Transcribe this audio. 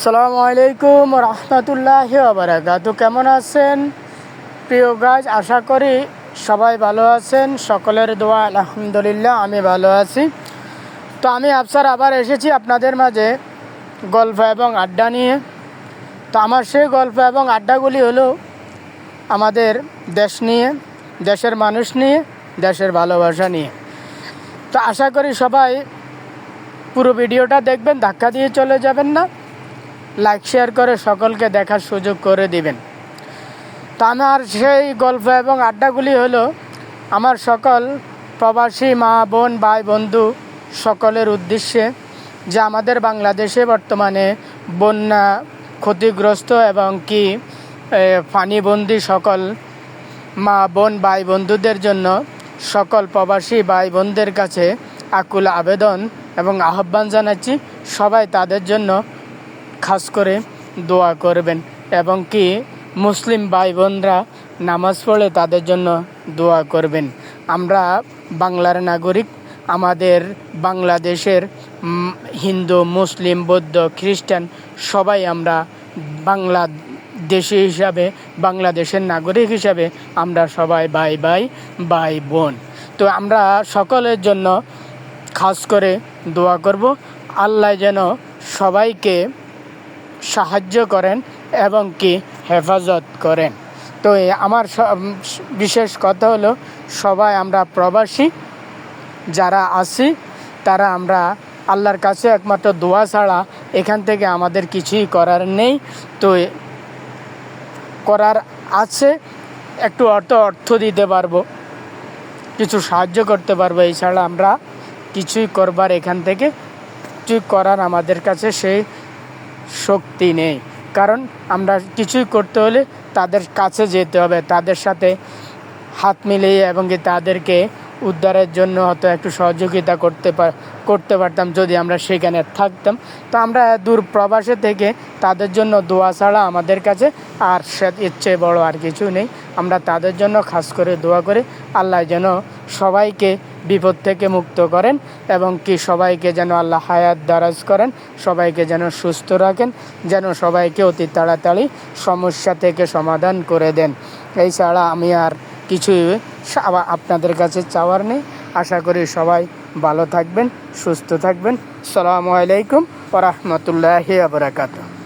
সালামু আলাইকুম রহমতুল্লাহ বারাকাতু কেমন আছেন? প্রিয় গাছ, আশা করি সবাই ভালো আছেন। সকলের দোয়া, আলহামদুলিল্লাহ, আমি ভালো আছি। তো আমি আফসার আবার এসেছি আপনাদের মাঝে গল্প এবং আড্ডা নিয়ে। তো আমার সেই গল্প এবং আড্ডাগুলি হলো আমাদের দেশ নিয়ে, দেশের মানুষ নিয়ে, দেশের ভালোবাসা নিয়ে। তো আশা করি সবাই পুরো ভিডিওটা দেখবেন, ধাক্কা দিয়ে চলে যাবেন না। লাইক শেয়ার করে সকলকে দেখার সুযোগ করে দিবেন। তো আমার সেই গল্প এবং আড্ডাগুলি হলো আমার সকল প্রবাসী মা বোন ভাই বন্ধু সকলের উদ্দেশ্যে যে আমাদের বাংলাদেশে বর্তমানে বন্যা ক্ষতিগ্রস্ত এবং কি এ, পানিবন্দি সকল মা বোন ভাই বন্ধুদের জন্য সকল প্রবাসী ভাই বোনদের কাছে আকুল আবেদন এবং আহ্বান জানাচ্ছি। সবাই তাদের জন্য খাস করে দোয়া করবেন এবং কি মুসলিম ভাই বোনরা নামাজ পড়ে তাদের জন্য দোয়া করবেন। আমরা বাংলার নাগরিক, আমাদের বাংলাদেশের হিন্দু, মুসলিম, বৌদ্ধ, খ্রিস্টান সবাই আমরা বাংলা দেশি হিসাবে, বাংলাদেশের নাগরিক হিসাবে আমরা সবাই ভাই ভাই ভাই বোন। তো আমরা সকলের জন্য খাস করে দোয়া করব। আল্লাহ যেন সবাইকে সাহায্য করেন এবং কি হেফাজত করেন। তো আমার বিশেষ কথা হলো, সবাই আমরা প্রবাসী, যারা আছি, তারা আমরা আল্লাহর কাছে একমাত্র দোয়া ছাড়া এখান থেকে আমাদের কিছুই করার নেই। তো করার আছে, একটু অর্থ অর্থ দিতে পারব, কিছু সাহায্য করতে পারব এছাড়া আমরা কিছুই করবার এখান থেকে, কিছুই করার আমাদের কাছে সেই শক্তি নেই। কারণ আমরা কিছুই করতে হলে তাদের কাছে যেতে হবে, তাদের সাথে হাত মিলিয়ে এবং তাদেরকে উদ্ধারের জন্য হয়তো একটু সহযোগিতা করতে করতে পারতাম যদি আমরা সেখানে থাকতাম। তো আমরা দূর প্রবাসে থেকে তাদের জন্য দোয়া ছাড়া আমাদের কাছে আর সে ইচ্ছে বড় আর কিছু নেই। আমরা তাদের জন্য খাস করে দোয়া করে, আল্লাহ যেন সবাইকে বিপদ থেকে মুক্ত করেন এবং কি সবাইকে যেন আল্লাহ হায়াত দারাজ করেন, সবাইকে যেন সুস্থ রাখেন, যেন সবাইকে অতি তাড়াতাড়ি সমস্যা থেকে সমাধান করে দেন। এই ছাড়া আমি আর কিছুই আপনাদের কাছে চাওয়ার নেই। আশা করি সবাই ভালো থাকবেন, সুস্থ থাকবেন। সালামু আলাইকুম রহমতুল্লাহ আবরাকাত